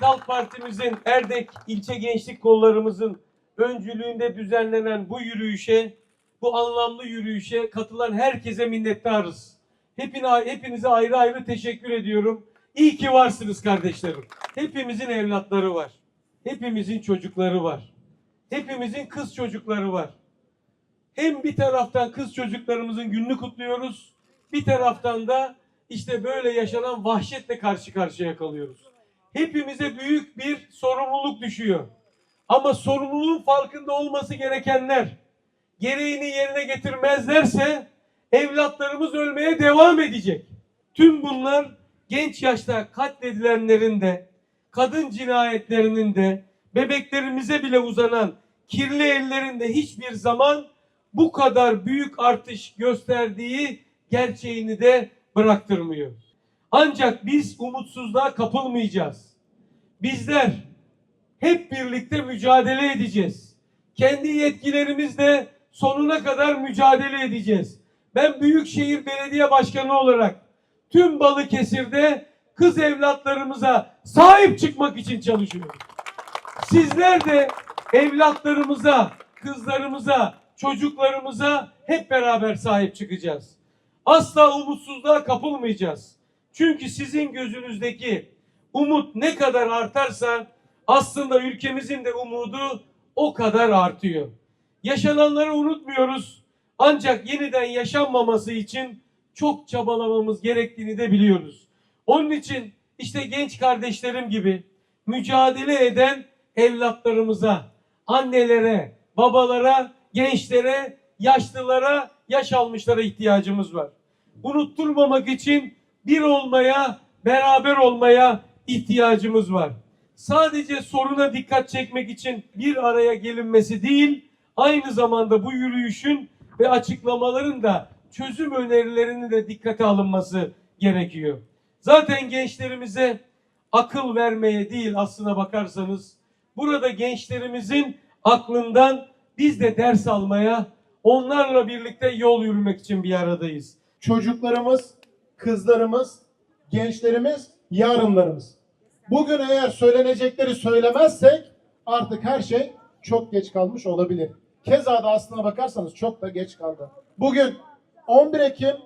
Partimizin Erdek ilçe gençlik kollarımızın öncülüğünde düzenlenen bu yürüyüşe, bu anlamlı yürüyüşe katılan herkese minnettarız. Hepine, hepinize ayrı ayrı teşekkür ediyorum. İyi ki varsınız kardeşlerim. Hepimizin evlatları var. Hepimizin çocukları var. Hepimizin kız çocukları var. Hem bir taraftan kız çocuklarımızın gününü kutluyoruz, bir taraftan da işte böyle yaşanan vahşetle karşı karşıya kalıyoruz. Hepimize büyük bir sorumluluk düşüyor. Ama sorumluluğun farkında olması gerekenler gereğini yerine getirmezlerse evlatlarımız ölmeye devam edecek. Tüm bunlar genç yaşta katledilenlerin de, kadın cinayetlerinin de, bebeklerimize bile uzanan kirli ellerin de hiçbir zaman bu kadar büyük artış gösterdiği gerçeğini de bıraktırmıyor. Ancak biz umutsuzluğa kapılmayacağız. Bizler hep birlikte mücadele edeceğiz. Kendi yetkilerimizle sonuna kadar mücadele edeceğiz. Ben Büyükşehir Belediye Başkanı olarak tüm Balıkesir'de kız evlatlarımıza sahip çıkmak için çalışıyorum. Sizler de evlatlarımıza, kızlarımıza, çocuklarımıza hep beraber sahip çıkacağız. Asla umutsuzluğa kapılmayacağız. Çünkü sizin gözünüzdeki umut ne kadar artarsa aslında ülkemizin de umudu o kadar artıyor. Yaşananları unutmuyoruz. Ancak yeniden yaşanmaması için çok çabalamamız gerektiğini de biliyoruz. Onun için işte genç kardeşlerim gibi mücadele eden evlatlarımıza, annelere, babalara, gençlere, yaşlılara, yaş almışlara ihtiyacımız var. Unutturmamak için bir olmaya, beraber olmaya ihtiyacımız var. Sadece soruna dikkat çekmek için bir araya gelinmesi değil, aynı zamanda bu yürüyüşün ve açıklamaların da çözüm önerilerinin de dikkate alınması gerekiyor. Zaten gençlerimize akıl vermeye değil aslına bakarsanız burada gençlerimizin aklından biz de ders almaya, onlarla birlikte yol yürümek için bir aradayız. çocuklarımız, kızlarımız, gençlerimiz, yarınlarımız. Bugün eğer söylenecekleri söylemezsek artık her şey çok geç kalmış olabilir. Keza da aslına bakarsanız çok da geç kaldı. Bugün 11 Ekim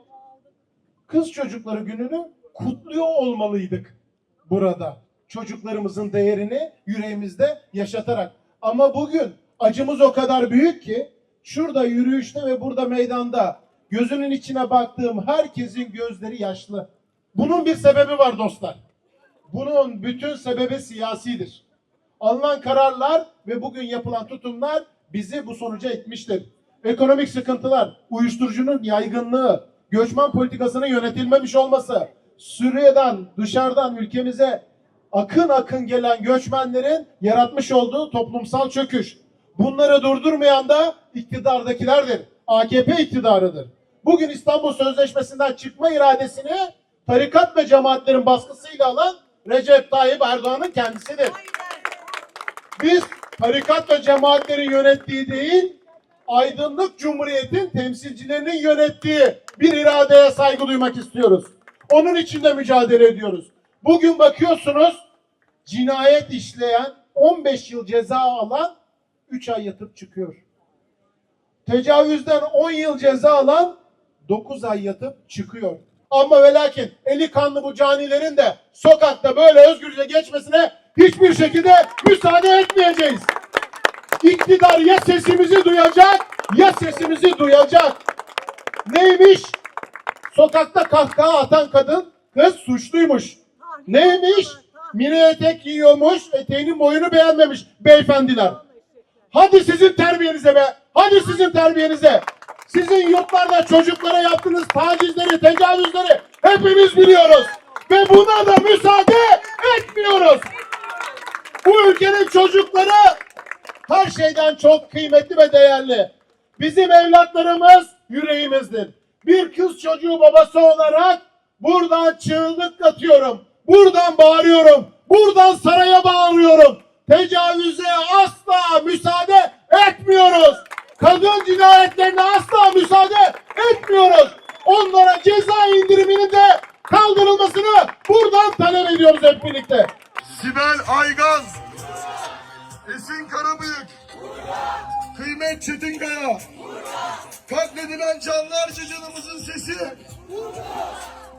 Kız Çocukları Günü'nü kutluyor olmalıydık burada. Çocuklarımızın değerini yüreğimizde yaşatarak. Ama bugün acımız o kadar büyük ki şurada yürüyüşte ve burada meydanda gözünün içine baktığım herkesin gözleri yaşlı. Bunun bir sebebi var dostlar. Bunun bütün sebebi siyasidir. Alınan kararlar ve bugün yapılan tutumlar bizi bu sonuca itmiştir. Ekonomik sıkıntılar, uyuşturucunun yaygınlığı, göçmen politikasının yönetilmemiş olması, Suriye'den, dışarıdan ülkemize akın akın gelen göçmenlerin yaratmış olduğu toplumsal çöküş. Bunları durdurmayan da iktidardakilerdir. AKP iktidarıdır. Bugün İstanbul Sözleşmesi'nden çıkma iradesini tarikat ve cemaatlerin baskısıyla alan Recep Tayyip Erdoğan'ın kendisidir. Biz tarikat ve cemaatlerin yönettiği değil, aydınlık cumhuriyetin temsilcilerinin yönettiği bir iradeye saygı duymak istiyoruz. Onun için de mücadele ediyoruz. Bugün bakıyorsunuz cinayet işleyen 15 yıl ceza alan 3 ay yatıp çıkıyor. Tecavüzden 10 yıl ceza alan 9 ay yatıp çıkıyor. Ama ve lakin eli kanlı bu canilerin de sokakta böyle özgürce geçmesine hiçbir şekilde müsaade etmeyeceğiz. İktidar ya sesimizi duyacak ya sesimizi duyacak. Neymiş? Sokakta kahkaha atan kadın kız suçluymuş. Neymiş? Mini etek giyiyormuş, eteğinin boyunu beğenmemiş beyefendiler. Hadi sizin terbiyenize be. Hadi sizin terbiyenize. Sizin yurtlarda çocuklara yaptığınız tacizleri, tecavüzleri hepimiz biliyoruz. Ve buna da müsaade etmiyoruz. Bu ülkenin çocukları her şeyden çok kıymetli ve değerli. Bizim evlatlarımız yüreğimizdir. Bir kız çocuğu babası olarak buradan çığlık atıyorum. Buradan bağırıyorum. Buradan saraya bağırıyorum. Tecavüze asla müsaade etmiyoruz kadın cinayetlerine asla müsaade etmiyoruz. Onlara ceza indiriminin de kaldırılmasını buradan talep ediyoruz hep birlikte. Sibel Aygaz, Esin Karabıyık, Kıymet Çetinkaya, katledilen canlarca canımızın sesi,